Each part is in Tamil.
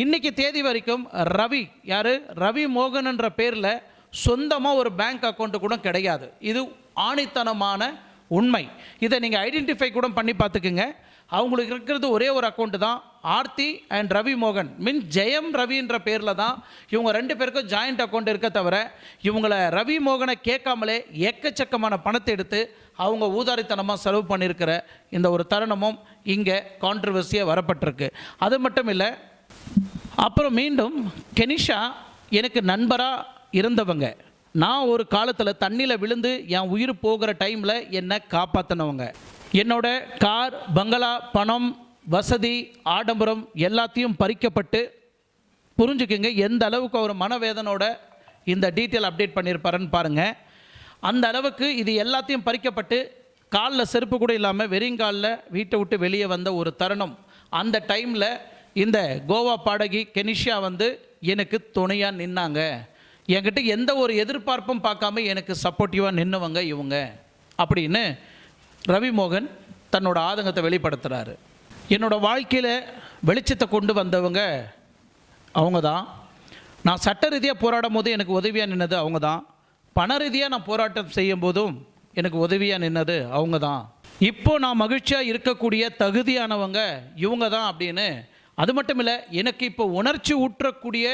இன்னைக்கு தேதி வரைக்கும் ரவி யார்? ரவி மோகன்ன்ற பேரில் சொந்தமாக ஒரு பேங்க் அக்கௌண்ட்டு கூட கிடையாது. இது ஆணித்தனமான உண்மை. இதை நீங்கள் ஐடென்டிஃபை கூட பண்ணி பார்த்துக்குங்க. அவங்களுக்கு இருக்கிறது ஒரே ஒரு அக்கௌண்ட்டு தான் ஆர்த்தி அண்ட் ரவி மோகன். மீன் ஜெயம் ரவின்ற பேரில் தான் இவங்க ரெண்டு பேருக்கும் ஜாயிண்ட் அக்கௌண்ட் இருக்க தவிர இவங்கள ரவி மோகனை கேட்காமலே எக்கச்சக்கமான பணத்தை எடுத்து அவங்க ஊதாரித்தனமாக செலவு பண்ணியிருக்கிற இந்த ஒரு தருணமும் இங்கே கான்ட்ரவர்சியாக வரப்பட்டிருக்கு. அது மட்டும் இல்லை அப்புறம் மீண்டும் கெனிஷா எனக்கு நண்பராக இருந்தவங்க. நான் ஒரு காலத்தில் தண்ணியில் விழுந்து என் உயிர் போகிற டைமில் என்னை காப்பாற்றினவங்க என்னோட கார் பங்களா பணம் வசதி ஆடம்பரம் எல்லாத்தையும் பறிக்கப்பட்டு புரிஞ்சுக்குங்க எந்த அளவுக்கு அவர் மனவேதனோட இந்த டீட்டெயில் அப்டேட் பண்ணியிருப்பாருன்னு பாருங்கள் அந்த அளவுக்கு இது எல்லாத்தையும் பறிக்கப்பட்டு காலில் செருப்பு கூட இல்லாமல் வெறுங்காலில் வீட்டை விட்டு வெளியே வந்த ஒரு தருணம். அந்த டைமில் இந்த கோவா பாடகி கெனிஷா வந்து எனக்கு துணையாக நின்னாங்க. என்கிட்ட எந்த ஒரு எதிர்பார்ப்பும் பார்க்காம எனக்கு சப்போர்ட்டிவாக நின்னவங்க இவங்க. அப்படின்னு ரவிமோகன் தன்னோட ஆதங்கத்தை வெளிப்படுத்துகிறாரு என்னோட வாழ்க்கையில் வெளிச்சத்தை கொண்டு வந்தவங்க அவங்க தான் நான் சட்ட ரீதியாக போராடும் போது எனக்கு உதவியாக நின்னது அவங்க தான் பண ரீதியாக நான் போராட்டம் செய்யும் போதும் எனக்கு உதவியாக நின்னது அவங்க தான் இப்போ நான் மகிழ்ச்சியாக இருக்கக்கூடிய தகுதியானவங்க இவங்க தான் அப்படின்னு அது மட்டும் இல்லை எனக்கு இப்போ உணர்ச்சி ஊற்றக்கூடிய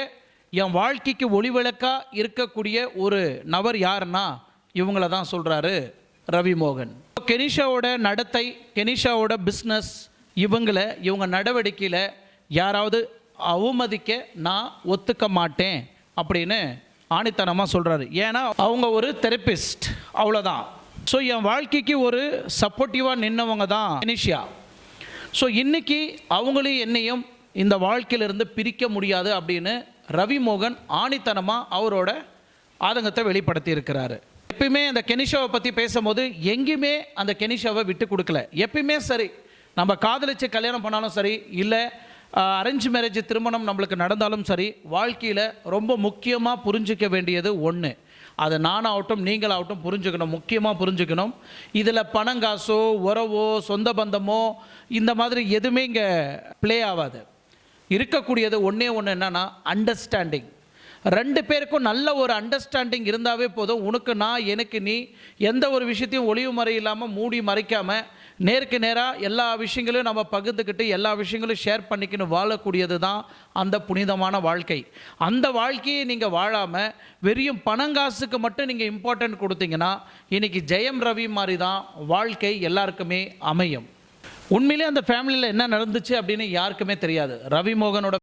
என் வாழ்க்கைக்கு ஒளிவிளக்காக இருக்கக்கூடிய ஒரு நபர் யாருன்னா இவங்கள தான் சொல்கிறாரு ரவிமோகன். கெனிஷாவோட நடத்தை கெனிஷாவோட பிஸ்னஸ் இவங்களை இவங்க நடவடிக்கையில் யாராவது அவமதிக்க நான் ஒத்துக்க மாட்டேன் அப்படின்னு ஆணித்தனமாக சொல்கிறாரு ஏன்னா அவங்க ஒரு தெரப்பிஸ்ட் அவ்வளோதான் ஸோ என் வாழ்க்கைக்கு ஒரு சப்போர்ட்டிவாக நின்னவங்க தான் கெனிஷியா. ஸோ இன்றைக்கி அவங்களையும் என்னையும் இந்த வாழ்க்கையிலிருந்து பிரிக்க முடியாது அப்படின்னு ரவிமோகன் ஆணித்தனமாக அவரோட ஆதங்கத்தை வெளிப்படுத்தி இருக்கிறாரு எப்பயுமே அந்த கெனிஷாவை பற்றி பேசும்போது எங்கேயுமே அந்த கெனிஷாவை விட்டு கொடுக்கல. எப்பயுமே சரி நம்ம காதலிச்சு கல்யாணம் பண்ணாலும் சரி இல்லை அரேஞ்ச் மேரேஜ் திருமணம் நம்மளுக்கு நடந்தாலும் சரி வாழ்க்கையில் ரொம்ப முக்கியமாக புரிஞ்சிக்க வேண்டியது ஒன்று அது நானாகட்டும் நீங்களாகட்டும் புரிஞ்சுக்கணும் முக்கியமாக புரிஞ்சுக்கணும். இதில் பணங்காசோ உறவோ சொந்த பந்தமோ இந்த மாதிரி எதுவுமே இங்கே ப்ளே ஆகாது. இருக்கக்கூடியது ஒன்றே ஒன்று என்னென்னா அண்டர்ஸ்டாண்டிங் ரெண்டு பேருக்கும் நல்ல ஒரு அண்டர்ஸ்டாண்டிங் இருந்தாவே போதும். உனக்கு நான் எனக்கு நீ எந்த ஒரு விஷயத்தையும் ஒளிவு மறை இல்லாமல் மூடி மறைக்காமல் நேருக்கு நேராக எல்லா விஷயங்களையும் நம்ம பகிர்ந்துக்கிட்டு எல்லா விஷயங்களையும் ஷேர் பண்ணிக்கணும் வாழக்கூடியது தான் அந்த புனிதமான வாழ்க்கை. அந்த வாழ்க்கையை நீங்கள் வாழாமல் வெறியும் பணங்காசுக்கு மட்டும் நீங்கள் இம்பார்ட்டன்ட் கொடுத்தீங்கன்னா இன்னைக்கு ஜெயம் ரவி மாதிரி தான் வாழ்க்கை எல்லாருக்குமே அமையும். உண்மையிலே அந்த ஃபேமிலியில் என்ன நடந்துச்சு அப்படின்னு யாருக்குமே தெரியாது. ரவி மோகனோட